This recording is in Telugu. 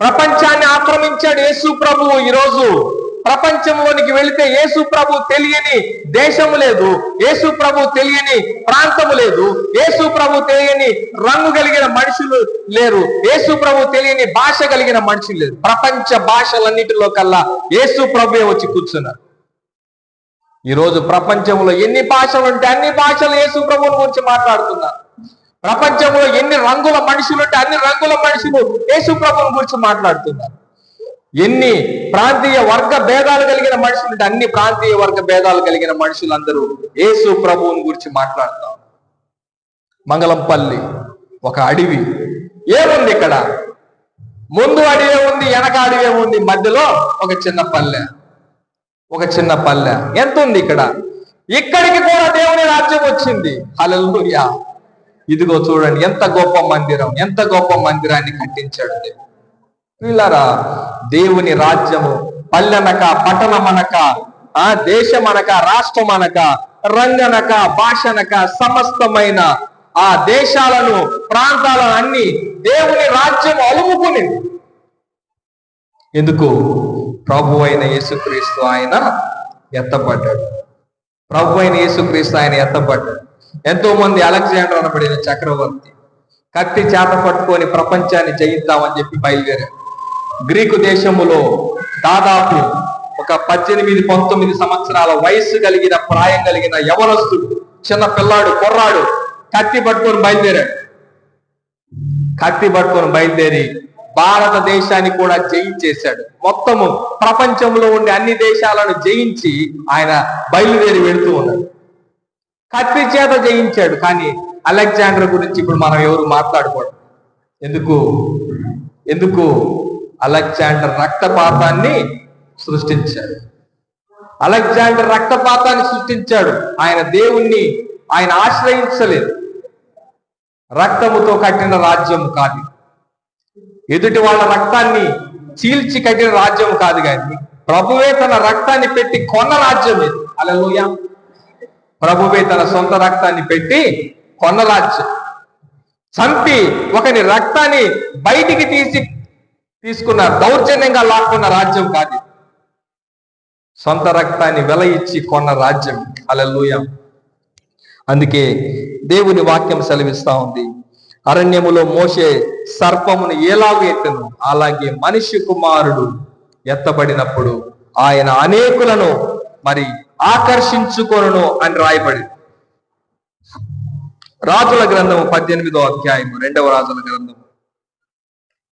ప్రపంచాన్ని ఆక్రమించాడు యేసు ప్రభువు ఈరోజు. ప్రపంచంలోనికి వెళితే యేసు ప్రభు తెలియని దేశము లేదు యేసు ప్రభు తెలియని ప్రాంతము లేదు యేసు ప్రభు తెలియని రంగు కలిగిన మనుషులు లేరు యేసు ప్రభు తెలియని భాష కలిగిన మనుషులు లేరు. ప్రపంచ భాషలన్నిటిలో కల్లా యేసు ప్రభువే వచ్చి కూర్చున్నారు. ఈరోజు ప్రపంచంలో ఎన్ని భాషలు ఉంటే అన్ని భాషలు యేసు ప్రభువుని గురించి మాట్లాడుతున్నారు. ప్రపంచంలో ఎన్ని రంగుల మనుషులు ఉంటే అన్ని రంగుల మనుషులు యేసు ప్రభుని గురించి మాట్లాడుతున్నారు. ఎన్ని ప్రాంతీయ వర్గ భేదాలు కలిగిన మనుషులు ఉంటే అన్ని ప్రాంతీయ వర్గ భేదాలు కలిగిన మనుషులందరూ యేసు ప్రభువుని గురించి మాట్లాడతాం మంగళంపల్లి ఒక అడవి. ఏముంది ఇక్కడ? ముందు అడవి ఉంది వెనక అడివే ఉంది మధ్యలో ఒక చిన్న పల్లె. ఒక చిన్న పల్లె. ఎంత ఉంది ఇక్కడ? ఇక్కడికి కూడా దేవుని రాజ్యం వచ్చింది. హల్లెలూయా! ఇదిగో చూడండి ఎంత గొప్ప మందిరం ఎంత గొప్ప మందిరాన్ని కట్టించాడు దేవుడు. దేవుని రాజ్యము పల్లెనక పట్టణమనక ఆ దేశమనక రాష్ట్రమనక రంగనక భాషనక సమస్తమైన ఆ దేశాలను ప్రాంతాలను అన్ని దేవుని రాజ్యం అలుముకునేది. ఎందుకు? ప్రభు అయిన యేసుక్రీస్తు ఆయన ఎత్తపడ్డాడు ప్రభు అయిన యేసుక్రీస్తు ఆయన ఎత్తపడ్డాడు ఎంతో మంది అలెగ్జాండర్ అనబడిన చక్రవర్తి. కత్తి చేత పట్టుకొని ప్రపంచాన్ని జయిద్దామని చెప్పి బయలుదేరాడు. గ్రీకు దేశములో దాదాపు ఒక పద్దెనిమిది పంతొమ్మిది సంవత్సరాల వయస్సు కలిగిన ప్రాయం కలిగిన యవనస్తుడు చిన్న పిల్లాడు కుర్రాడు కత్తి పట్టుకొని బయలుదేరాడు. కత్తి పట్టుకొని బయలుదేరి భారతదేశాన్ని కూడా జయించేశాడు. మొత్తము ప్రపంచంలో ఉండే అన్ని దేశాలను జయించి ఆయన బయలుదేరి వెళుతూ ఉన్నాడు. కత్తి చేత జయించాడు. కానీ అలెగ్జాండర్ గురించి ఇప్పుడు మనం ఎవరు మాట్లాడుకోవడం ఎందుకు? ఎందుకు? అలెగ్జాండర్ రక్తపాతాన్ని సృష్టించాడు. అలెగ్జాండర్ రక్తపాతాన్ని సృష్టించాడు. ఆయన దేవుణ్ణి ఆయన ఆశ్రయించలేదు. రక్తముతో కట్టిన రాజ్యం కాదు. ఎదుటి వాళ్ళ రక్తాన్ని చీల్చి కట్టిన రాజ్యం కాదు కానీ ప్రభువే తన రక్తాన్ని పెట్టి కొన్న రాజ్యం ఇది. అలలోయ ప్రభువే తన సొంత రక్తాన్ని పెట్టి కొన్న రాజ్యం. చంపి ఒకని రక్తాన్ని బయటికి తీసి తీసుకున్న దౌర్జన్యంగా లాక్కున్న రాజ్యం కాదు. సొంత రక్తాన్ని వెల ఇచ్చి కొన్న రాజ్యం. అలలోయ అందుకే దేవుని వాక్యం సెలవిస్తా ఉంది. అరణ్యములో మోసే సర్పమును ఎలాగ ఎత్తను. అలాగే మనిషి కుమారుడు ఎత్తబడినప్పుడు ఆయన అనేకులను మరి ఆకర్షించుకొను అని రాయబడి రాజుల గ్రంథము పద్దెనిమిదో అధ్యాయము రెండవ రాజుల గ్రంథము.